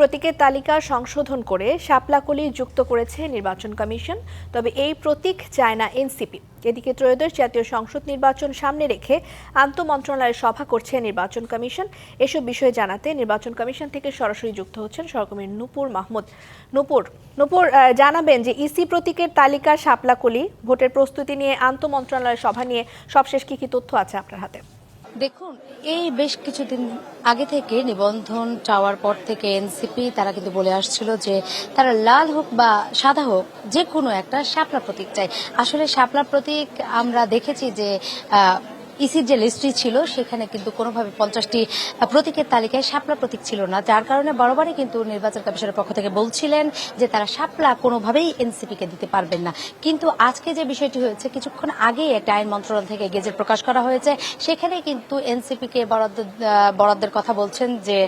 প্রতীকের তালিকা সংশোধন করে শাপলাকলি যুক্ত করেছে নির্বাচন কমিশন। তবে এই প্রতীক চায় না এনসিপি। এদিকে ত্রয়োদশ জাতীয় সংসদ নির্বাচন সামনে রেখে আন্তঃ মন্ত্রণালয়ের সভা করছে নির্বাচন কমিশন। এসব বিষয়ে জানাতে নির্বাচন কমিশন থেকে সরাসরি যুক্ত হচ্ছেন সহকর্মী নূপুর মাহমুদ। নূপুর নূপুর জানাবেন যে ইসি প্রতীকের তালিকা শাপলাকলি, ভোটের প্রস্তুতি নিয়ে আন্তঃ মন্ত্রণালয়ের সভা নিয়ে সবশেষ কি কি তথ্য আছে আপনার হাতে? দেখুন, এই বেশ কিছুদিন আগে থেকে নিবন্ধন চাওয়ার পর থেকে এনসিপি, তারা কিন্তু বলে আসছিল যে তারা লাল হোক বা সাদা হোক, যে কোনো একটা শাপলা প্রতীক চাই। আসলে শাপলা প্রতীক আমরা দেখেছি যে ইসির যে লিস্টটি ছিল, সেখানে কিন্তু কোনোভাবে পঞ্চাশটি প্রতীকের তালিকায় শাপলা প্রতীক ছিল না। যার কারণে বরাবরই কিন্তু নির্বাচন কমিশনের পক্ষ থেকে বলছিলেন যে তারা শাপলা কোনোভাবেই এনসিপি কে দিতে পারবেন না। কিন্তু আজকে যে বিষয়টি হয়েছে, কিছুক্ষণ আগেই একটা আইন মন্ত্রণালয় থেকে গেজেট প্রকাশ করা হয়েছে। সেখানে কিন্তু এনসিপি কে বরাদ্দ বরাদ্দের কথা বলছেন যে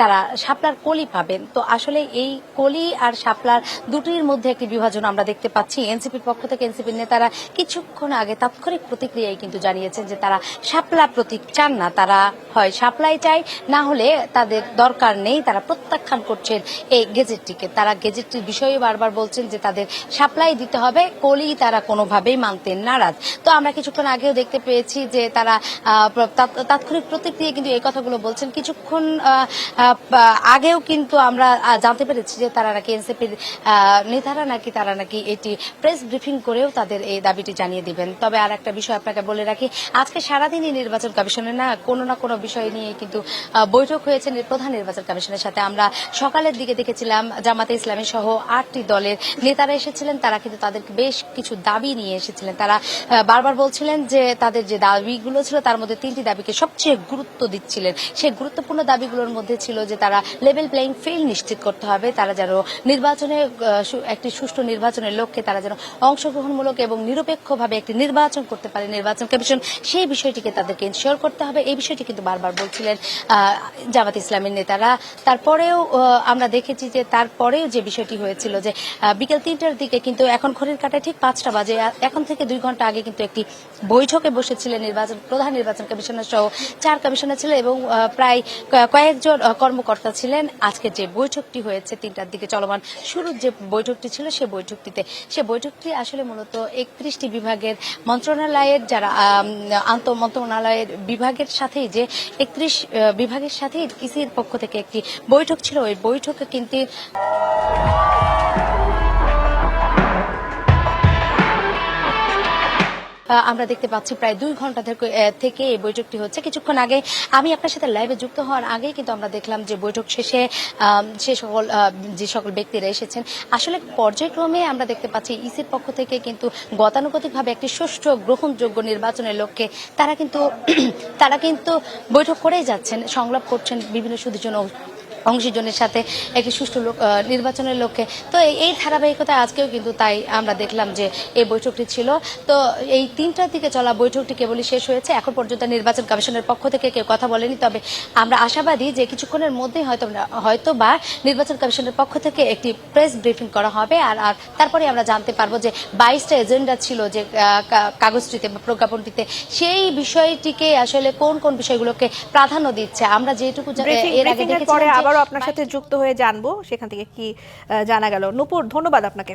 তারা শাপলার কলি পাবেন। তো আসলে এই কলি আর শাপলার দুটির মধ্যে একটি বিভাজন আমরা দেখতে পাচ্ছি। এনসিপির পক্ষ থেকে এনসিপির নেতারা কিছুক্ষণ আগে তাৎক্ষণিক প্রতিক্রিয়ায় কিন্তু জানিয়েছেন যে তারা শাপলা প্রতীক চান না, তারা হয় শাপলাই চাই না হলে তাদের দরকার নেই, তারা প্রত্যাখ্যান করছেন এই গেজেটটিকে। তারা গেজেটটির বিষয়ে বারবার বলছেন যে তাদের সাপ্লাই দিতে হবে, কলি তারা কোনোভাবেই মানতে নারাজ। তো আমরা কিছুক্ষণ আগেও দেখতে পেয়েছি যে তারা তাৎক্ষণিক প্রতিক্রিয়া কিন্তু এই কথাগুলো বলছেন। কিছুক্ষণ আগেও কিন্তু আমরা জানতে পেরেছি যে তারা নাকি এনসিপির নেতারা নাকি তারা নাকি এটি প্রেস ব্রিফিং করেও তাদের এই দাবিটি জানিয়ে দিবেন। তবে আর একটা বিষয় আপনাকে বলে রাখি, আজকে সারাদিনই নির্বাচন কমিশনের না কোনো না কোনো বিষয় নিয়ে কিন্তু বৈঠক হয়েছে প্রধান নির্বাচন কমিশনের সাথে। আমরা সকালের দিকে দেখেছিলাম, জামাতে ইসলামী সহ আটটি দলের নেতারা এসেছিলেন। তারা কিন্তু তাদের বেশ কিছু দাবি নিয়ে এসেছিলেন। তারা বারবার বলছিলেন যে তাদের যে দাবিগুলো ছিল, তার মধ্যে তিনটি দাবিকে সবচেয়ে গুরুত্ব দিচ্ছিলেন। সেই গুরুত্বপূর্ণ দাবিগুলোর মধ্যে ছিল যে তারা লেভেল প্লেইং ফিল্ড নিশ্চিত করতে হবে। তারা যেন নির্বাচনে একটি সুষ্ঠু নির্বাচনের লক্ষ্যে তারা যেন অংশগ্রহণমূলক এবং নিরপেক্ষভাবে একটি নির্বাচন করতে পারে। নির্বাচন কমিশন সেই বিষয়টিকে তাদেরকে ইনশিওর করতে হবে। এই বিষয়টি কিন্তু বারবার বলছিলেন জামাত ইসলামের নেতারা। তারপরেও আমরা দেখেছি যে তারপরেও যে বিষয়টি হয়েছিল যে বিকেল তিনটার দিকে কিন্তু এখন ঘড়ির কাটায় ঠিক পাঁচটা বাজে। এখন থেকে দুই ঘণ্টা আগে কিন্তু একটি বৈঠকে বসেছিলেন নির্বাচন, প্রধান নির্বাচন কমিশনার সহ চার কমিশনার ছিলেন এবং প্রায় কয়েকজন কর্মকর্তা ছিলেন। আজকে যে বৈঠকটি হয়েছে তিনটার দিকে চলমান, শুরুর যে বৈঠকটি ছিল সে বৈঠকটিতে, সে বৈঠকটি আসলে মূলত একত্রিশটি বিভাগের মন্ত্রণালয়ের যারা আম, মন্ত্রণালয়ের বিভাগের সাথেই যে একত্রিশ বিভাগের সাথেই কৃষির পক্ষ থেকে একটি বৈঠক ছিল। ওই বৈঠকে কিন্তু আমরা দেখতে পাচ্ছি প্রায় দুই ঘণ্টা থেকে এই বৈঠকটি হচ্ছে। কিছুক্ষণ আগে আমি আপনার সাথে লাইভে যুক্ত হওয়ার আগেই কিন্তু আমরা দেখলাম যে বৈঠক শেষে সে সকল যে সকল ব্যক্তিরা এসেছেন, আসলে পর্যায়ক্রমে আমরা দেখতে পাচ্ছি ইসির পক্ষ থেকে কিন্তু গতানুগতিকভাবে একটি সুষ্ঠু গ্রহণযোগ্য নির্বাচনের লক্ষ্যে তারা কিন্তু তারা কিন্তু বৈঠক করেই যাচ্ছেন, সংলাপ করছেন বিভিন্ন সুদীজন অংশীজনের সাথে একটি সুষ্ঠু নির্বাচনের লক্ষ্যে। তো এই- ধারাবাহিকতা আজকেও কিন্তু তাই আমরা দেখলাম যে এই বৈঠকটি ছিল। তো এই তিনটার দিকে চলা বৈঠকটি কেবলই শেষ হয়েছে। এখন পর্যন্ত নির্বাচন কমিশনের পক্ষ থেকে কেউ কথা বলেনি। তবে আমরা আশাবাদী যে কিছুক্ষণের মধ্যেই হয়তো হয়তো বা নির্বাচন কমিশনের পক্ষ থেকে একটি প্রেস ব্রিফিং করা হবে। আর আর তারপরে আমরা জানতে পারব যে বাইশটা এজেন্ডা ছিল যে কাগজটিতে বা প্রজ্ঞাপনটিতে সেই বিষয়টিকে আসলে কোন কোন বিষয়গুলোকে প্রাধান্য দিচ্ছে? আমরা যেটুকু এর আগে দেখেছিলাম আবারও আপনার সাথে যুক্ত হয়ে জানব সেখান থেকে কি জানা গেল। নূপুর ধন্যবাদ আপনাকে।